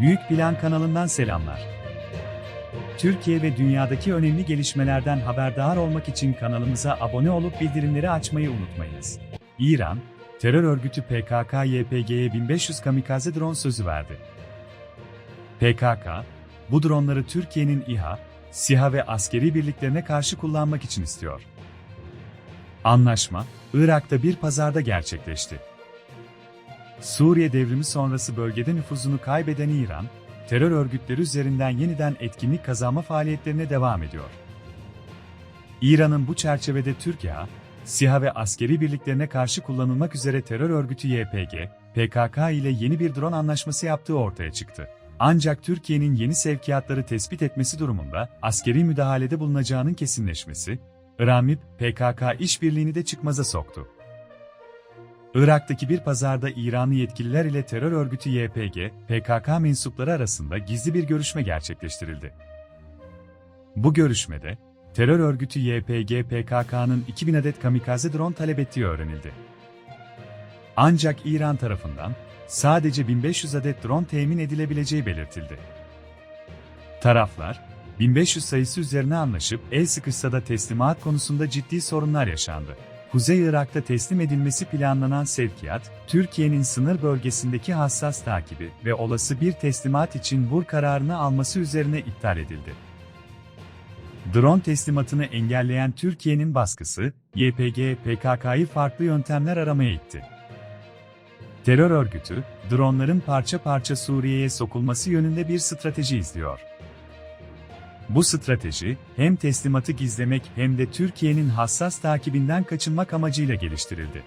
Büyük Plan kanalından selamlar. Türkiye ve dünyadaki önemli gelişmelerden haberdar olmak için kanalımıza abone olup bildirimleri açmayı unutmayınız. İran, terör örgütü PKK-YPG'ye 1500 kamikaze drone sözü verdi. PKK, bu dronları Türkiye'nin İHA, SİHA ve askeri birliklerine karşı kullanmak için istiyor. Anlaşma, Irak'ta bir pazarda gerçekleşti. Suriye devrimi sonrası bölgede nüfuzunu kaybeden İran, terör örgütleri üzerinden yeniden etkinlik kazanma faaliyetlerine devam ediyor. İran'ın bu çerçevede Türkiye, SİHA ve askeri birliklerine karşı kullanılmak üzere terör örgütü YPG, PKK ile yeni bir drone anlaşması yaptığı ortaya çıktı. Ancak Türkiye'nin yeni sevkiyatları tespit etmesi durumunda askeri müdahalede bulunacağının kesinleşmesi, İran-MİP, PKK işbirliğini de çıkmaza soktu. Irak'taki bir pazarda İranlı yetkililer ile terör örgütü YPG, PKK mensupları arasında gizli bir görüşme gerçekleştirildi. Bu görüşmede, terör örgütü YPG PKK'nın 2000 adet kamikaze drone talep ettiği öğrenildi. Ancak İran tarafından sadece 1500 adet drone temin edilebileceği belirtildi. Taraflar, 1500 sayısı üzerine anlaşıp el sıkışsa da teslimat konusunda ciddi sorunlar yaşandı. Kuzey Irak'ta teslim edilmesi planlanan sevkiyat, Türkiye'nin sınır bölgesindeki hassas takibi ve olası bir teslimat için vur kararını alması üzerine iptal edildi. Drone teslimatını engelleyen Türkiye'nin baskısı, YPG, PKK'yı farklı yöntemler aramaya itti. Terör örgütü, dronların parça parça Suriye'ye sokulması yönünde bir strateji izliyor. Bu strateji, hem teslimatı gizlemek hem de Türkiye'nin hassas takibinden kaçınmak amacıyla geliştirildi.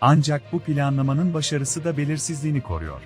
Ancak bu planlamanın başarısı da belirsizliğini koruyor.